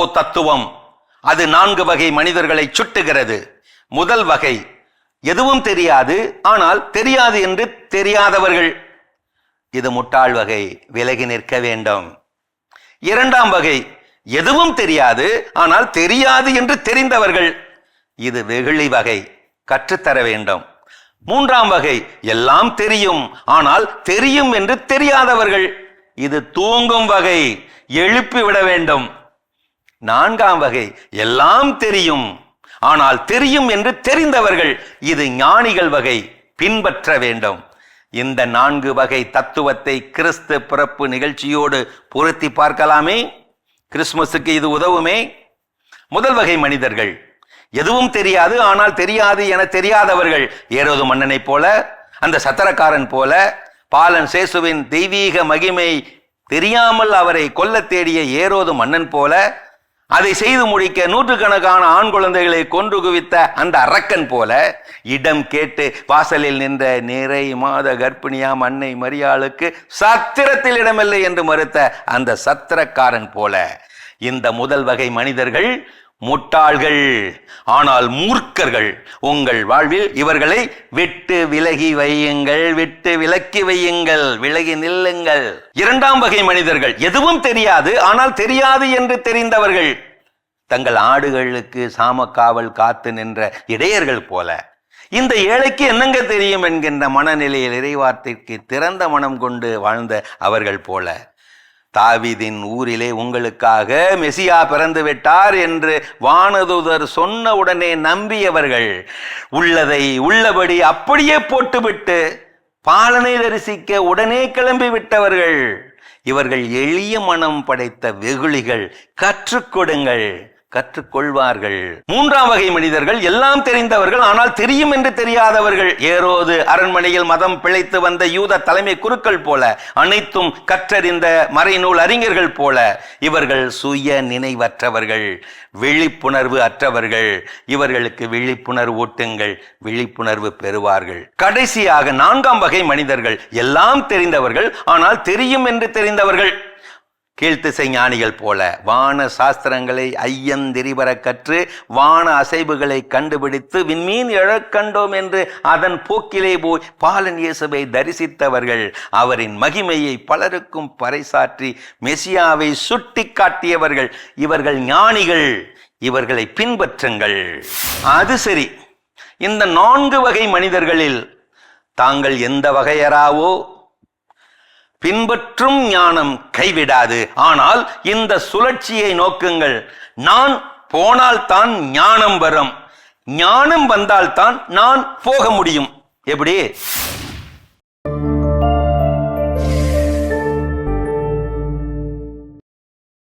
Tao தத்துவம். அது நான்கு வகை மனிதர்களை சுட்டுகிறது. முதல் வகை எதுவும் தெரியாது ஆனால் தெரியாது என்று தெரியாதவர்கள். இது முட்டாள் வகை விலகி நிற்க வேண்டும். இரண்டாம் வகை எதுவும் தெரியாது ஆனால் தெரியாது என்று தெரிந்தவர்கள். இது வெகுளி வகை கற்றுத்தர வேண்டும். மூன்றாம் வகை எல்லாம் தெரியும் ஆனால் தெரியும் என்று தெரியாதவர்கள். இது தூங்கும் வகை எழுப்பி விட வேண்டும். நான்காம் வகை. எல்லாம் தெரியும். ஆனால் தெரியும் என்று தெரிந்தவர்கள் இது ஞானிகள் வகை. பின்பற்ற வேண்டும். இந்த நான்கு வகை தத்துவத்தை கிறிஸ்து பிறப்பு நிகழ்ச்சியோடு பொருத்தி பார்க்கலாமே? கிறிஸ்துமஸுக்கு இது உதவுமே? முதல் வகை மனிதர்கள். எதுவும் தெரியாது ஆனால் தெரியாது என தெரியாதவர்கள். ஏரோது மன்னனைப் போல அந்த சத்திரக்காரன் போல பாலன் சேசுவின் தெய்வீக மகிமை தெரியாமல் அவரை கொல்ல தேடிய ஏரோது மன்னன் போல அதை செய்து முடிக்க நூற்றுக்கணக்கான ஆண் குழந்தைகளை கொன்று குவித்த அந்த அரக்கன் போல இடம் கேட்டு வாசலில் நின்ற நிறை மாத கர்ப்பிணியாம் அன்னை மரியாளுக்கு சத்திரத்தில் இடமில்லை என்று மறுத்த அந்த சத்திரக்காரன் போல இந்த முதல் வகை மனிதர்கள் முட்டாள்கள். ஆனால் மூர்க்கர்கள். உங்கள் வாழ்வில் இவர்களை விட்டு விலகி வையுங்கள் விட்டு விலக்கி வையுங்கள் விலகி நில்லுங்கள். இரண்டாம் வகை மனிதர்கள். எதுவும் தெரியாது ஆனால் தெரியாது என்று தெரிந்தவர்கள். தங்கள் ஆடுகளுக்கு சாமக்காவல் காத்து நின்ற இடையர்கள் போல. இந்த ஏழைக்கு என்னங்க தெரியும் என்கின்ற மனநிலையில் இறைவார்த்தைக்கு திறந்த மனம் கொண்டு வாழ்ந்த அவர்கள் போல. தாவிதின் ஊரிலே உங்களுக்காக மெசியா பிறந்து விட்டார் என்று வானதுதர் சொன்ன உடனே நம்பியவர்கள் உள்ளதை உள்ளபடி அப்படியே போட்டுவிட்டு பாலனை தரிசிக்க உடனே கிளம்பி விட்டவர்கள் இவர்கள் எளிய மனம் படைத்த வெகுளிகள் கற்றுக்கொடுங்கள் கற்றுக்கொள்வார்கள். மூன்றாம் வகை மனிதர்கள் எல்லாம் தெரிந்தவர்கள் ஆனால் தெரியும் என்று தெரியாதவர்கள். ஏரோது அரண்மனையில் மதம் பிழைத்து வந்த யூத தலைமை குருக்கள் போல அனைத்தும் கற்றறிந்த மறைநூல் அறிஞர்கள் போல இவர்கள் சுய நினைவற்றவர்கள் விழிப்புணர்வு அற்றவர்கள். இவர்களுக்கு விழிப்புணர்வு ஓட்டுங்கள் விழிப்புணர்வு பெறுவார்கள். கடைசியாக நான்காம் வகை மனிதர்கள் எல்லாம் தெரிந்தவர்கள் ஆனால் தெரியும் என்று தெரிந்தவர்கள். கீழ்த்திசை ஞானிகள் போல வான சாஸ்திரங்களை ஐயந்திரிவர கற்று வான அசைவுகளை கண்டுபிடித்து விண்மீன் இழக்கண்டோம் என்று அதன் போக்கிலே போய் பாலன் இயேசுவை தரிசித்தவர்கள். அவரின் மகிமையை பலருக்கும் பறைசாற்றி மெசியாவை சுட்டி காட்டியவர்கள். இவர்கள் ஞானிகள். இவர்களை பின்பற்றுங்கள். அது சரி. இந்த நான்கு வகை மனிதர்களில் தாங்கள் எந்த வகையராவோ பின்பற்றும் ஞானம் கைவிடாது. ஆனால் இந்த சுழற்சியை நோக்குங்கள். நான் போனால்தான் ஞானம் வரும். ஞானம் வந்தால்தான் நான் போக முடியும். எப்படி?